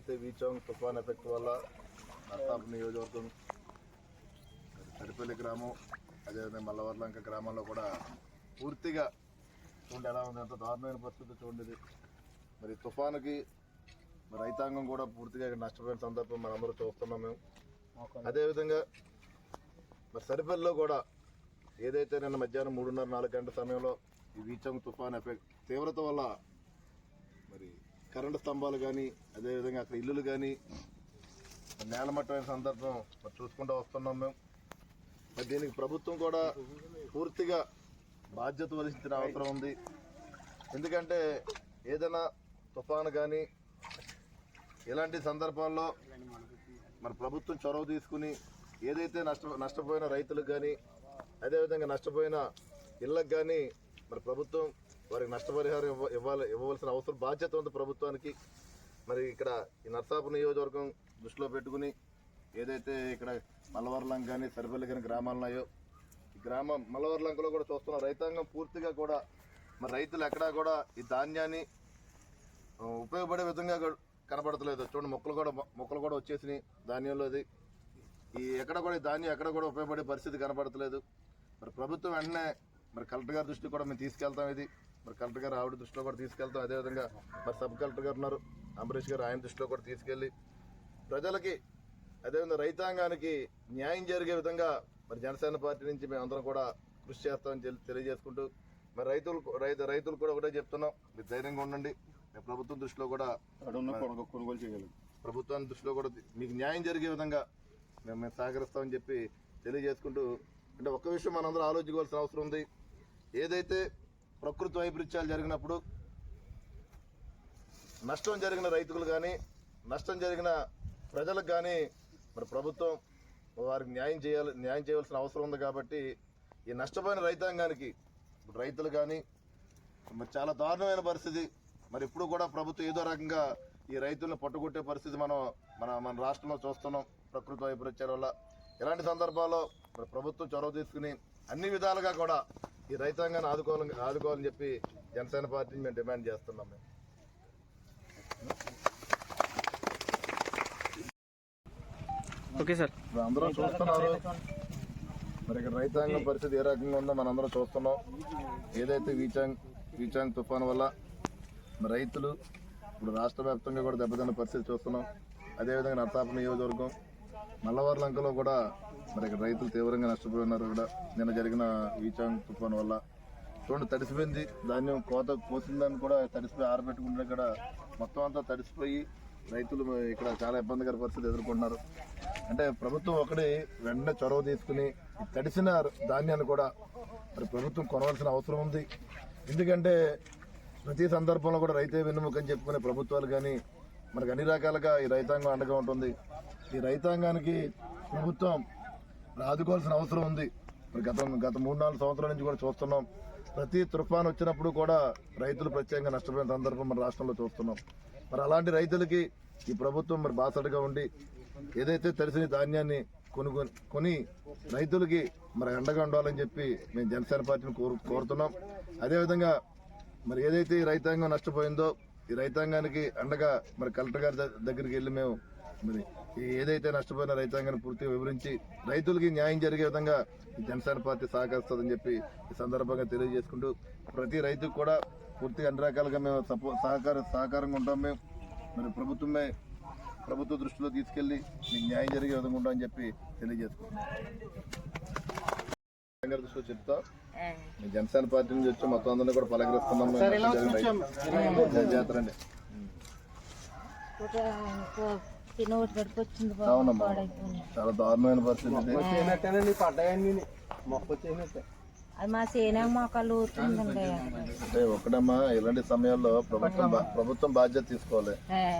ఏదైతే వీచాంగ్ తుఫాన్ ఎఫెక్ట్ వల్ల నర్సాపు నియోజకవర్గం సరిపల్లి గ్రామం అదేవిధంగా మల్లవర్లంక గ్రామంలో కూడా పూర్తిగా చూడండి ఎలా ఉంది ఎంత దారుణమైన పరిస్థితి చూడండి మరి తుఫానుకి మరి రైతాంగం కూడా పూర్తిగా నష్టపోయిన సందర్భం మనందరూ చూస్తున్నాం మేము. అదేవిధంగా మరి సరిపల్లిలో కూడా ఏదైతే నిన్న మధ్యాహ్నం మూడున్నర నాలుగు గంటల సమయంలో ఈ వీచంగ్ తుఫాన్ ఎఫెక్ట్ తీవ్రత వల్ల మరి కరెంటు స్తంభాలు కానీ అదేవిధంగా అక్కడ ఇల్లులు కానీ నేలమట్టమైన సందర్భం మరి చూసుకుంటూ వస్తున్నాం మేము. మరి దీనికి ప్రభుత్వం కూడా పూర్తిగా బాధ్యత వహించిన అవసరం ఉంది. ఎందుకంటే ఏదైనా తుఫాను కానీ ఇలాంటి సందర్భాల్లో మరి ప్రభుత్వం చొరవ తీసుకుని ఏదైతే నష్ట నష్టపోయిన రైతులకు కానీ అదేవిధంగా నష్టపోయిన ఇళ్ళకు కానీ మరి ప్రభుత్వం వారికి నష్టపరిహారం ఇవ్వాలి ఇవ్వవలసిన అవసరం బాధ్యత ఉంది ప్రభుత్వానికి. మరి ఇక్కడ ఈ నర్సాపు నియోజకవర్గం దృష్టిలో పెట్టుకుని ఏదైతే ఇక్కడ మల్లవర్లం కానీ సరిపల్లి కానీ గ్రామాలు ఉన్నాయో ఈ గ్రామం మల్లవర్లంకలో కూడా చూస్తున్న. రైతాంగం పూర్తిగా కూడా మరి రైతులు ఎక్కడా కూడా ఈ ధాన్యాన్ని ఉపయోగపడే విధంగా కనబడతలేదు చూడండి మొక్కలు కూడా మొక్కలు కూడా వచ్చేసినాయి ధాన్యంలో ఇది ఈ ఎక్కడ కూడా ఈ ధాన్యం ఎక్కడ కూడా ఉపయోగపడే పరిస్థితి కనబడతలేదు మరి ప్రభుత్వం వెంటనే మరి కలెక్టర్ గారి దృష్టికి కూడా మేము తీసుకెళ్తాం ఇది. మరి కలెక్టర్ గారు ఆవిడ దృష్టిలో కూడా తీసుకెళ్తాం. అదేవిధంగా మరి సబ్ కలెక్టర్ గారు ఉన్నారు. అంబరీష్ గారు ఆయన దృష్టిలో కూడా తీసుకెళ్ళి ప్రజలకి అదేవిధంగా రైతాంగానికి న్యాయం జరిగే విధంగా మరి జనసేన పార్టీ నుంచి మేము అందరం కూడా కృషి చేస్తామని తెలి- తెలియజేసుకుంటూ మరి రైతులు రైతు రైతులు కూడా ఒకటే చెప్తున్నాం. మీరు ధైర్యంగా ఉండండి. మేము ప్రభుత్వం దృష్టిలో కూడా కొనుగోలు చేయగలం ప్రభుత్వాన్ని దృష్టిలో కూడా మీకు న్యాయం జరిగే విధంగా మేము మేము సహకరిస్తామని చెప్పి తెలియజేసుకుంటూ అంటే ఒక్క విషయం మనందరం ఆలోచించుకోవాల్సిన అవసరం ఉంది. ఏదైతే ప్రకృతి వైపరీత్యాలు జరిగినప్పుడు నష్టం జరిగిన రైతులు కానీ నష్టం జరిగిన ప్రజలకు కానీ మరి ప్రభుత్వం వారికి న్యాయం చేయాలి న్యాయం చేయవలసిన అవసరం ఉంది కాబట్టి ఈ నష్టపోయిన రైతాంగానికి ఇప్పుడు రైతులు కానీ మరి చాలా దారుణమైన పరిస్థితి. మరి ఇప్పుడు కూడా ప్రభుత్వం ఏదో రకంగా ఈ రైతులను పట్టుకొట్టే పరిస్థితి మనం మన మన రాష్ట్రంలో చూస్తున్నాం ప్రకృతి వైపరీత్యాల వల్ల. ఇలాంటి సందర్భాల్లో మరి ప్రభుత్వం చొరవ తీసుకుని అన్ని విధాలుగా కూడా ఈ రైతాంగాన్ని ఆదుకోవాలని ఆదుకోవాలని చెప్పి జనసేన పార్టీని మేము డిమాండ్ చేస్తున్నాం మేము. Okay sir. అందరూ చూస్తున్నారు. మరి ఇక్కడ రైతాంగం పరిస్థితి ఏ రకంగా ఉందో మనం అందరం చూస్తున్నాం. ఏదైతే వీచాంగ్ వీచాంగ్ తుఫాన్ వల్ల రైతులు ఇప్పుడు రాష్ట్ర వ్యాప్తంగా కూడా దెబ్బతిన్న పరిస్థితి చూస్తున్నాం. అదేవిధంగా నర్సాపు నియోజకవర్గం మల్లవర్లంకలో కూడా మరి ఇక్కడ రైతులు తీవ్రంగా నష్టపోయి ఉన్నారు కూడా నిన్న జరిగిన ఈచాంగ్ తుఫాన్ వల్ల చూడండి తడిసిపోయింది. ధాన్యం కోత కోసిందని కూడా తడిసిపోయి ఆరబెట్టుకుంటే కూడా మొత్తం అంతా తడిసిపోయి రైతులు ఇక్కడ చాలా ఇబ్బందికర పరిస్థితి ఎదుర్కొంటున్నారు. అంటే ప్రభుత్వం ఒకటి వెంటనే చొరవ తీసుకుని తడిసిన ధాన్యాన్ని కూడా మరి ప్రభుత్వం కొనవలసిన అవసరం ఉంది. ఎందుకంటే ప్రతి సందర్భంలో కూడా రైతే వెన్నుముఖని చెప్పుకునే ప్రభుత్వాలు కానీ మనకు అన్ని రకాలుగా ఈ రైతాంగం అండగా ఉంటుంది. ఈ రైతాంగానికి ప్రభుత్వం రాదుకోవాల్సిన ఆదుకోవాల్సిన అవసరం ఉంది. మరి గత గత మూడు నాలుగు సంవత్సరాల నుంచి కూడా చూస్తున్నాం. ప్రతి తుఫాన్ వచ్చినప్పుడు కూడా రైతులు ప్రత్యేకంగా నష్టపోయిన సందర్భం మన రాష్ట్రంలో చూస్తున్నాం. మరి అలాంటి రైతులకి ఈ ప్రభుత్వం మరి బాసటగా ఉండి ఏదైతే తెలిసిన ధాన్యాన్ని కొనుగొని కొని రైతులకి మరి అండగా ఉండాలని చెప్పి మేము జనసేన పార్టీని కోరు కోరుతున్నాం. అదేవిధంగా మరి ఏదైతే రైతాంగం నష్టపోయిందో ఈ రైతాంగానికి అండగా మరి కలెక్టర్ గారి దగ్గరికి వెళ్ళి మేము మరి ఏదైతే నష్టపోయిన రైతాంగాన్ని పూర్తిగా వివరించి రైతులకి న్యాయం జరిగే విధంగా జనసేన పార్టీ సహకరిస్తుందని చెప్పి ఈ సందర్భంగా తెలియజేసుకుంటూ ప్రతి రైతుకు కూడా పూర్తిగా అన్ని రకాలుగా మేము సపో సహకార సహకారంగా ఉంటాం మేము. మరి ప్రభుత్వమే ప్రభుత్వ దృష్టిలో తీసుకెళ్ళి మీకు న్యాయం జరిగే విధంగా ఉంటామని చెప్పి తెలియజేసుకుంటున్నాం. గారి దృష్టిలో చెప్తా. జనసేన పార్టీ నుంచి వచ్చి మొత్తం అందరినీ కూడా పలకరిస్తున్నాం జాతర అండి చాలా దారుణమైన పరిస్థితి అది మా సేనా మొక్కలు అంటే ఒకటమ్మా ఇలాంటి సమయాల్లో ప్రభుత్వం ప్రభుత్వం బాధ్యత తీసుకోవాలి.